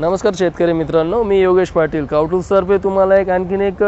नमस्कार शेतकरी मित्रांनो मी योगेश पाटील. कावटूसतर्फे तुम्हाला एक आणखीन एक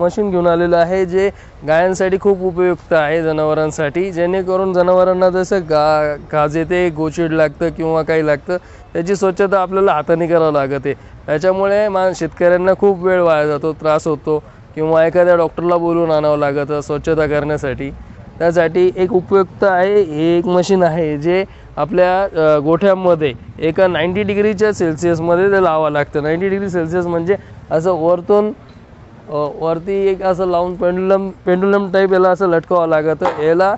मशीन घेऊन आलेलं आहे जे गायांसाठी खूप उपयुक्त आहे जनावरांसाठी. जेणेकरून जनावरांना जसं गा घाज येते गोचिड लागतं किंवा काही लागतं त्याची स्वच्छता आपल्याला हाताने करावं लागते. त्याच्यामुळे मा शेतकऱ्यांना खूप वेळ वाया जातो त्रास होतो किंवा एखाद्या डॉक्टरला बोलवून आणावं लागतं स्वच्छता करण्यासाठी. त्यासाठी एक उपयुक्त आहे हे एक मशीन आहे जे आपल्या गोठ्यामध्ये एका नाईंटी डिग्रीच्या सेल्सिअसमध्ये ते लावावं लागतं. नाईंटी डिग्री सेल्सिअस म्हणजे असं वरतून वरती एक असं लावून पेंडुलम पेंडुलम टाईप याला असं लटकावं लागतं. याला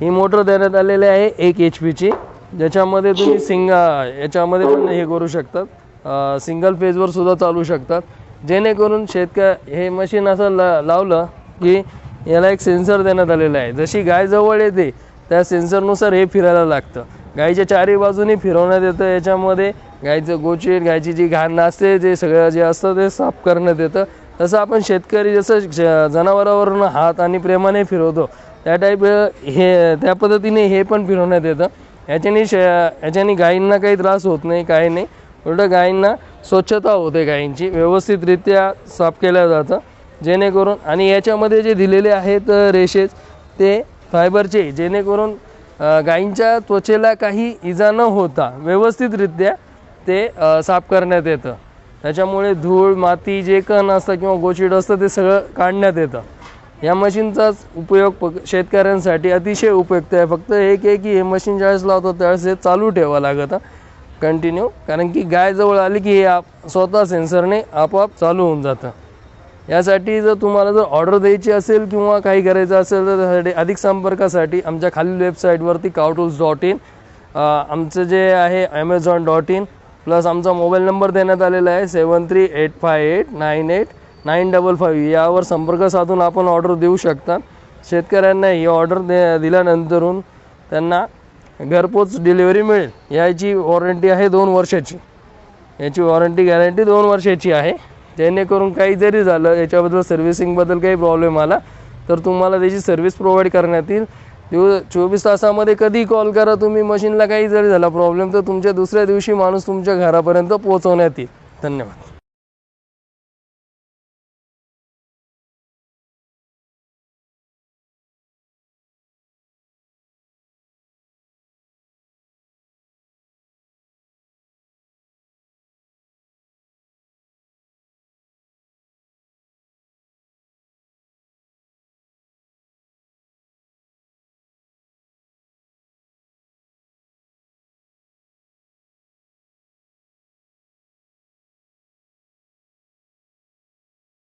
ही मोटर देण्यात आलेली आहे एक एच पीची ज्याच्यामध्ये तुम्ही सिंग याच्यामध्ये पण हे करू शकतात. सिंगल फेजवर सुद्धा चालू शकतात. जेणेकरून शेतक हे मशीन असं ला लावलं की याला एक सेन्सर देण्यात आलेला आहे. जशी गाय जवळ येते त्या सेन्सरनुसार हे फिरायला लागतं. गायीच्या चारही बाजूनी फिरवण्यात येतं. याच्यामध्ये गायीचं गोचीट गायची जी घाण असते जे सगळं जे असतं ते साफ करण्यात येतं. तसं आपण शेतकरी जसं जनावरावरून हात आणि प्रेमाने फिरवतो त्या टाईप हे त्या पद्धतीने हे पण फिरवण्यात येतं. याच्याने श याच्याने गायींना काही त्रास होत नाही काही नाही. उलट गायींना स्वच्छता होते गायींची. व्यवस्थितरित्या साफ केलं जातं. जेणेकरून आणि याच्यामध्ये जे दिलेले आहेत रेषेस ते फायबरचे जेणेकरून गायींच्या त्वचेला काही इजा न होता व्यवस्थितरित्या ते साफ करण्यात येतं. त्याच्यामुळे धूळ माती जे कण असतं किंवा गोचिड असतं ते सगळं काढण्यात येतं. या मशीनचाच उपयोग प शेतकऱ्यांसाठी अतिशय उपयुक्त आहे. फक्त एक आहे की हे मशीन ज्यावेळेस लावतो त्यावेळेस हे चालू ठेवावं लागतं. कंटिन्यू. कारण की गाय जवळ आली की हे आप स्वतः सेन्सरने आपोआप चालू होऊन जातं. यासाठी जर तुम्हाला जर ऑर्डर द्यायची असेल किंवा काही करायचं असेल तर त्यासाठी अधिक संपर्कासाठी आमच्या खालील वेबसाईटवरती कावटूल्स डॉट इन आमचं जे आहे ॲमेझॉन डॉट इन प्लस आमचा मोबाईल नंबर देण्यात आलेला आहे seven three eight five eight nine eight nine double five यावर संपर्क साधून आपण ऑर्डर देऊ शकता. शेतकऱ्यांना ही ऑर्डर दे दिल्यानंतरून त्यांना घरपोच डिलिव्हरी मिळेल. याची वॉरंटी आहे दोन वर्षाची. याची वॉरंटी गॅरंटी दोन वर्षाची आहे. जेणेकरून काही जरी झालं याच्याबद्दल सर्व्हिसिंगबद्दल काही प्रॉब्लेम आला तर तुम्हाला त्याची सर्व्हिस प्रोव्हाइड करण्यात येईल. दिव चोवीस तासामध्ये कधी कॉल करा तुम्ही मशीनला काही जरी झाला प्रॉब्लेम तर तुमच्या दुसऱ्या दिवशी माणूस तुमच्या घरापर्यंत पोहोचवण्यात येईल. धन्यवाद.